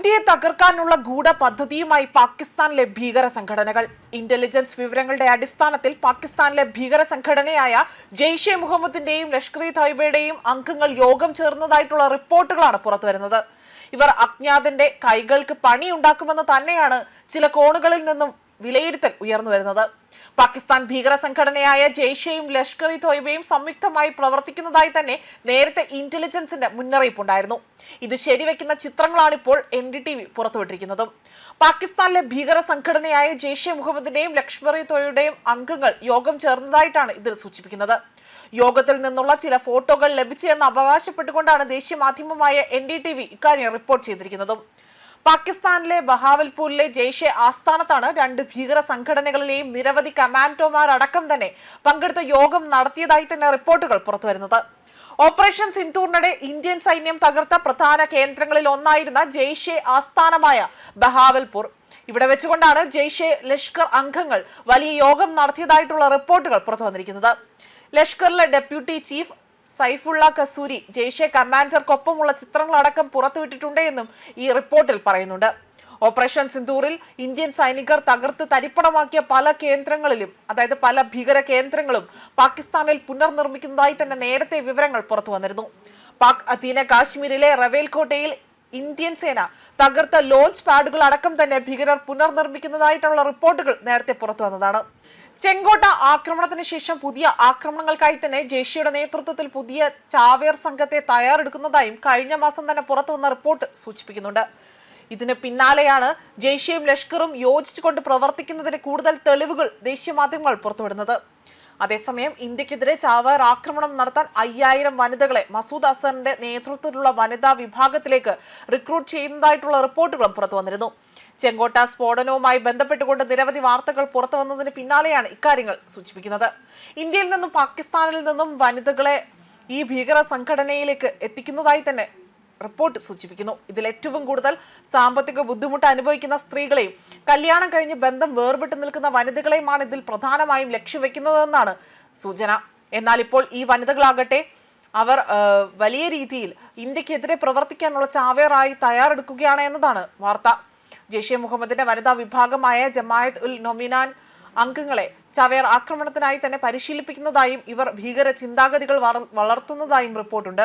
ഇന്ത്യയെ തകർക്കാനുള്ള ഗൂഢ പദ്ധതിയുമായി പാകിസ്ഥാനിലെ ഭീകര സംഘടനകൾ. ഇന്റലിജൻസ് വിവരങ്ങളുടെ അടിസ്ഥാനത്തിൽ പാകിസ്ഥാനിലെ ഭീകര സംഘടനയായ ജെയ്ഷെ മുഹമ്മദിന്റെയും ലഷ്കർ ഇ തൈബയുടെയും അംഗങ്ങൾ യോഗം ചേർന്നതായിട്ടുള്ള റിപ്പോർട്ടുകളാണ് പുറത്തുവരുന്നത്. ഇവർ അജ്ഞാതന്റെ കൈകൾക്ക് പണിയുണ്ടാക്കുമെന്ന് തന്നെയാണ് ചില കോണുകളിൽ നിന്നും വിലയിരുത്തൽ ഉയർന്നു വരുന്നത് പാകിസ്ഥാൻ ഭീകര സംഘടനയായ ജെയ്ഷെയും ലഷ്കർ ഇ തോയ്ബയും സംയുക്തമായി പ്രവർത്തിക്കുന്നതായി തന്നെ നേരത്തെ ഇന്റലിജൻസിന്റെ മുന്നറിയിപ്പുണ്ടായിരുന്നു. ഇത് ശരിവെക്കുന്ന ചിത്രങ്ങളാണ് ഇപ്പോൾ എൻ ഡി ടി വി പുറത്തുവിട്ടിരിക്കുന്നത്. പാകിസ്ഥാനിലെ ഭീകര സംഘടനയായ ജെയ്ഷെ മുഹമ്മദിന്റെയും ലഷ്കർ ഇ തോയുടെയും അംഗങ്ങൾ യോഗം ചേർന്നതായിട്ടാണ് ഇതിൽ സൂചിപ്പിക്കുന്നത്. യോഗത്തിൽ നിന്നുള്ള ചില ഫോട്ടോകൾ ലഭിച്ചെന്ന് അവകാശപ്പെട്ടുകൊണ്ടാണ് ദേശീയ മാധ്യമമായ എൻ ഡി ടി വി ഇക്കാര്യം റിപ്പോർട്ട് ചെയ്തിരിക്കുന്നതും. പാകിസ്ഥാനിലെ ബഹാവൽപൂരിലെ ജെയ്ഷെ ആസ്ഥാനത്താണ് രണ്ട് ഭീകര സംഘടനകളിലെയും നിരവധി കമാൻഡോമാർ അടക്കം തന്നെ പങ്കെടുത്ത യോഗം നടത്തിയതായി തന്നെ റിപ്പോർട്ടുകൾ പുറത്തുവരുന്നത്. ഓപ്പറേഷൻ സിന്ധൂറിനിടെ ഇന്ത്യൻ സൈന്യം തകർത്ത പ്രധാന കേന്ദ്രങ്ങളിൽ ഒന്നായിരുന്ന ജെയ്ഷെ ആസ്ഥാനമായ ബഹാവൽപൂർ. ഇവിടെ വെച്ചുകൊണ്ടാണ് ജെയ്ഷെ ലഷ്കർ അംഗങ്ങൾ വലിയ യോഗം നടത്തിയതായിട്ടുള്ള റിപ്പോർട്ടുകൾ പുറത്തു വന്നിരിക്കുന്നത് ലഷ്കറിലെ ഡെപ്യൂട്ടി ചീഫ് സൈഫുള്ള കസൂരി ജെയ്ഷെ കമാൻഡർക്കൊപ്പമുള്ള ചിത്രങ്ങളടക്കം പുറത്തുവിട്ടിട്ടുണ്ട് എന്നും ഈ റിപ്പോർട്ടിൽ പറയുന്നുണ്ട്. ഓപ്പറേഷൻ സിന്ദൂറിൽ ഇന്ത്യൻ സൈനികർ തകർത്ത് തരിപ്പണമാക്കിയ പല കേന്ദ്രങ്ങളിലും അതായത് പല ഭീകര കേന്ദ്രങ്ങളും പാകിസ്ഥാനിൽ പുനർനിർമ്മിക്കുന്നതായി തന്നെ നേരത്തെ വിവരങ്ങൾ പുറത്തു വന്നിരുന്നു. പാക് അധീന കാശ്മീരിലെ റവേൽകോട്ടയിൽ ഇന്ത്യൻ സേന തകർത്ത ലോഞ്ച് പാഡുകൾ അടക്കം തന്നെ ഭീകരർ പുനർനിർമ്മിക്കുന്നതായിട്ടുള്ള റിപ്പോർട്ടുകൾ നേരത്തെ പുറത്തു വന്നതാണ്. ചെങ്കോട്ട ആക്രമണത്തിന് ശേഷം പുതിയ ആക്രമണങ്ങൾക്കായി തന്നെ ജെയ്ഷിയുടെ നേതൃത്വത്തിൽ പുതിയ ചാവേർ സംഘത്തെ തയ്യാറെടുക്കുന്നതായും കഴിഞ്ഞ മാസം തന്നെ പുറത്തു വന്ന റിപ്പോർട്ട് സൂചിപ്പിക്കുന്നുണ്ട്. ഇതിന് പിന്നാലെയാണ് ജെയ്ഷിയും ലഷ്കറും യോജിച്ചുകൊണ്ട് പ്രവർത്തിക്കുന്നതിന് കൂടുതൽ തെളിവുകൾ ദേശീയ മാധ്യമങ്ങൾ പുറത്തുവിടുന്നത്. അതേസമയം ഇന്ത്യക്കെതിരെ ചാവേർ ആക്രമണം നടത്താൻ അയ്യായിരം വനിതകളെ മസൂദ് അസറിന്റെ നേതൃത്വത്തിലുള്ള വനിതാ വിഭാഗത്തിലേക്ക് റിക്രൂട്ട് ചെയ്യുന്നതായിട്ടുള്ള റിപ്പോർട്ടുകളും പുറത്തു വന്നിരുന്നു. ചെങ്കോട്ട സ്ഫോടനവുമായി ബന്ധപ്പെട്ടുകൊണ്ട് നിരവധി വാർത്തകൾ പുറത്തു വന്നതിന് പിന്നാലെയാണ് ഇക്കാര്യങ്ങൾ സൂചിപ്പിക്കുന്നത്. ഇന്ത്യയിൽ നിന്നും പാകിസ്ഥാനിൽ നിന്നും വനിതകളെ ഈ ഭീകര സംഘടനയിലേക്ക് എത്തിക്കുന്നതായി തന്നെ റിപ്പോർട്ട് സൂചിപ്പിക്കുന്നു. ഇതിൽ ഏറ്റവും കൂടുതൽ സാമ്പത്തിക ബുദ്ധിമുട്ട് അനുഭവിക്കുന്ന സ്ത്രീകളെയും കല്യാണം കഴിഞ്ഞ് ബന്ധം വേർപെട്ട് നിൽക്കുന്ന വനിതകളെയുമാണ് ഇതിൽ പ്രധാനമായും ലക്ഷ്യം വെക്കുന്നതെന്നാണ് സൂചന. എന്നാൽ ഇപ്പോൾ ഈ വനിതകളാകട്ടെ അവർ വലിയ രീതിയിൽ ഇന്ത്യക്കെതിരെ പ്രവർത്തിക്കാനുള്ള ചാവേറായി തയ്യാറെടുക്കുകയാണ് എന്നതാണ് വാർത്ത. ജെയ്ഷെ മുഹമ്മദിന്റെ വനിതാ വിഭാഗമായ ജമായത്ത് ഉൽ നൊമിനാൻ അംഗങ്ങളെ ചവേർ ആക്രമണത്തിനായി തന്നെ പരിശീലിപ്പിക്കുന്നതായും ഇവർ ഭീകര ചിന്താഗതികൾ വളർത്തുന്നതായും റിപ്പോർട്ടുണ്ട്.